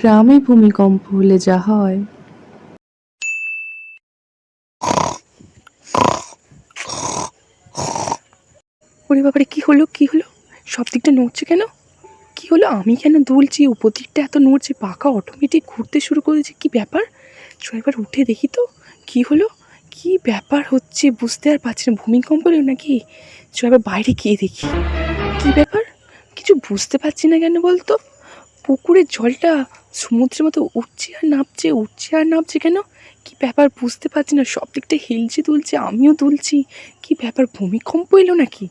গ্রামে ভূমিকম্প হলে যা হয়। ওরে বাবারে, কি হলো কি হলো? সব দিকটা নড়ছে কেন? কি হলো? আমি কেন দুলছি? উপর দিকটা এত নড়ছে পাকা অটোমেটিক ঘুরতে শুরু করেছে কি ব্যাপার? একবার উঠে দেখি তো, কি হলো? কি ব্যাপার হচ্ছে বুঝতে আর পারছি না, ভূমিকম্প হলো নাকি? একবার বাইরে গিয়ে দেখি। কি ব্যাপার? কিছু বুঝতে পারছি না কেন বলতো? পুকুরের জলটা সমুদ্রের মতো উঠছে আর নামছে উঠছে আর নামছে কেন? কি ব্যাপার বুঝতে পারছি না, সব দিকটা হিলছে তুলছে আমিও তুলছি কি ব্যাপার ভূমিকম্প এলো নাকি?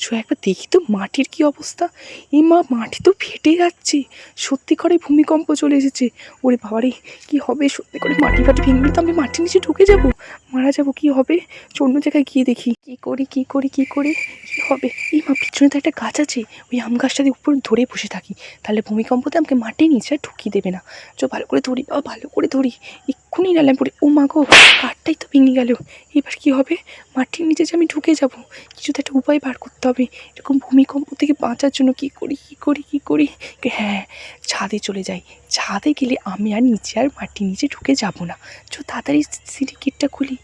চ একবার দেখি তো মাটির কি অবস্থা। এই মা, মাটি তো ফেটে যাচ্ছে। সত্যি করে ভূমিকম্প চলে এসেছে। ওরে বাবারে, কি হবে? সত্যি করে মাটি ফাটি ভেঙে তো আমি মাটির নিচে ঢুকে যাব। মারা যাব, কি হবে? অন্য জায়গায় গিয়ে দেখি। কি করি কি করি কি করি, কি হবে? এই মা, পিছনে তো একটা গাছ আছে। ওই আম গাছটাতে উপর ধরে বসে থাকি। তাহলে ভূমিকম্পতে আমাকে মাটির নিচে ঢুকিয়ে দেবে না। চ ভালো করে ধরি বাবা ভালো করে ধরি। এক্ষুনি নালাম পড়ে। ও মা গো তো ভেঙে গেল। এবার কি হবে? মাটির নিচে যে আমি ঢুকে যাব কিছু তো একটা উপায় বার করতে হবে। এরকম ভূমিকম্প থেকে বাঁচার জন্য কি করি কি করি কি করি? হ্যাঁ ছাদে চলে যাই। ছাদে গেলে আমি আর নিচে আর মাটির নিচে ঢুকে যাব না। চ, তাড়াতাড়ি সিঁড়ি গেটটা খুলি।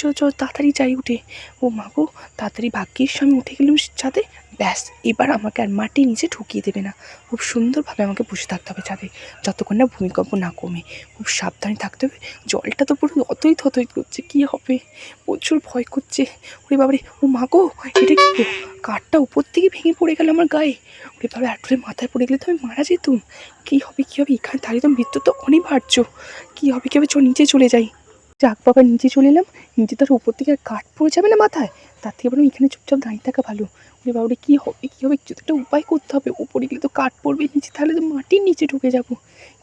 চ চ তাড়াতাড়ি যাই উঠে। ও মা গো, তাড়াতাড়ি ভাগ্যের সামনে উঠে গেলাম ছাদে। ব্যাস, এবার আমাকে আর মাটি নিচে ঢুকিয়ে দেবে না। খুব সুন্দরভাবে আমাকে বসে থাকতে হবে ছাদে, যতক্ষণ না ভূমিকম্প না কমে। খুব সাবধানে থাকতে হবে, জলটা তো পুরো অতই থতই করছে, কী হবে? প্রচুর ভয় করছে। ওরে বাবারে, ও মা গো, এটা কি কাঠটা উপর থেকে ভেঙে পড়ে গেল আমার গায়ে। ওরে বাবা আটুরে মাথায় পড়ে গেলে তো আমি মারা যেতুম। কী হবে কী হবে? এখানে দাঁড়িয়ে তো মৃত্যু তো অনিবার্য। কী হবে কী হবে? চ নিচে চলে যাই। যাক বাবা, নিচে চলে এলাম। নিচে তো আর উপর থেকে আর কাঠ পড়ে যাবে না মাথায়। তার থেকে বরং এখানে চুপচাপ দাঁড়িয়ে থাকা ভালো। ওরে বাবারে কী হবে কী হবে? কিছু একটা উপায় করতে হবে। উপরে গেলে তো কাঠ পড়বে, নিচে তাহলে তো মাটির নিচে ঢুকে যাব।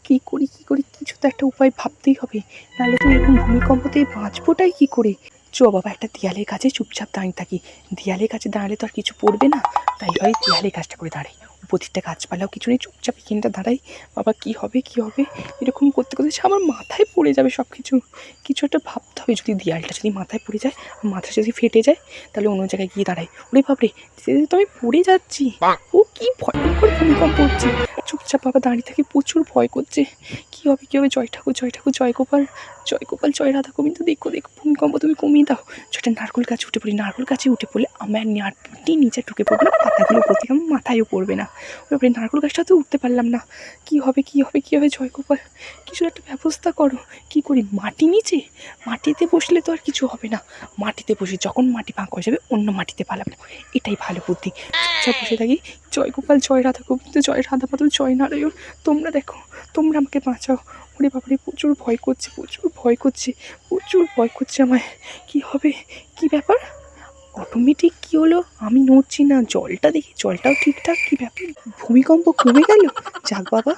কী করি কী করি? কিছু তো একটা উপায় ভাবতেই হবে। নাহলে তো এরকম ভূমিকম্পতে বাঁচবোটাই কী করে? চ বাবা, একটা দেয়ালের কাছে চুপচাপ দাঁড়িয়ে থাকি। দেয়ালের কাছে দাঁড়ালে তো আর কিছু পড়বে না। তাই ওই দেয়ালের কাজটা করে দাঁড়াই। উপদিকটা গাছপালাও কিছু নেই চুপচাপ এখানটা দাঁড়াই, বাবা কী হবে কী হবে? এরকম করতে করতে সে আমার মাথায় পড়ে যাবে সব কিছু কিছু একটা ভাবতে হবে, যদি দেয়ালটা যদি মাথায় পড়ে যায়, আর মাথা যদি ফেটে যায়, তাহলে অন্য জায়গায় গিয়ে দাঁড়াই। ওরে ধীরে তো আমি পড়ে যাচ্ছি। ও কি ভয়ঙ্কর ভূমিকম্প হচ্ছে। চুপচাপ বাবা দাঁড়িয়ে থাকি, প্রচুর ভয় করছে। কী হবে কী হবে? জয় ঠাকুর জয় ঠাকুর জয় গোপাল জয় গোপাল জয় রাধা গোবিন্দ দেখো দেখো, ভূমিকম্প, তুমি কমিয়ে দাও। ছটা নারকোল গাছে উঠে পড়ি, নারকোল গাছে উঠে পড়লে আমার নারটি নিচে ঢুকে পড়বে না পাতাগুলো থেকে আমার মাথায়ও পড়বে না। ওপরে নারকোল গাছটা তো উঠতে পারলাম না। কী হবে কী হবে কী হবে জয় গোপাল কিছু একটা ব্যবস্থা করো। কী করি, মাটি নিচে? মাটিতে বসলে তো আর কিছু হবে না। মাটিতে বসে যখন মাটি ফাঁকা হয়ে যাবে, অন্য মাটিতে পালাবে। এটাই ভালো বুদ্ধি। চুপচাপ বসে থাকি। জয় গোপাল জয় রাধা গোবিন্দ জয় রাধা মাধব জয় নারায়ণ, তোমরা দেখো, তোমরা আমাকে বাঁচাও। ওরে বাবারে, প্রচুর ভয় করছে, প্রচুর ভয় করছে, প্রচুর ভয় করছে আমায়। কি হবে? কি ব্যাপার? অটোমেটিক কি হলো? আমি নড়ছি না, জলটা দেখি, জলটাও ঠিকঠাক? কি ব্যাপার? ভূমিকম্প কমে গেল? যাক বাবা।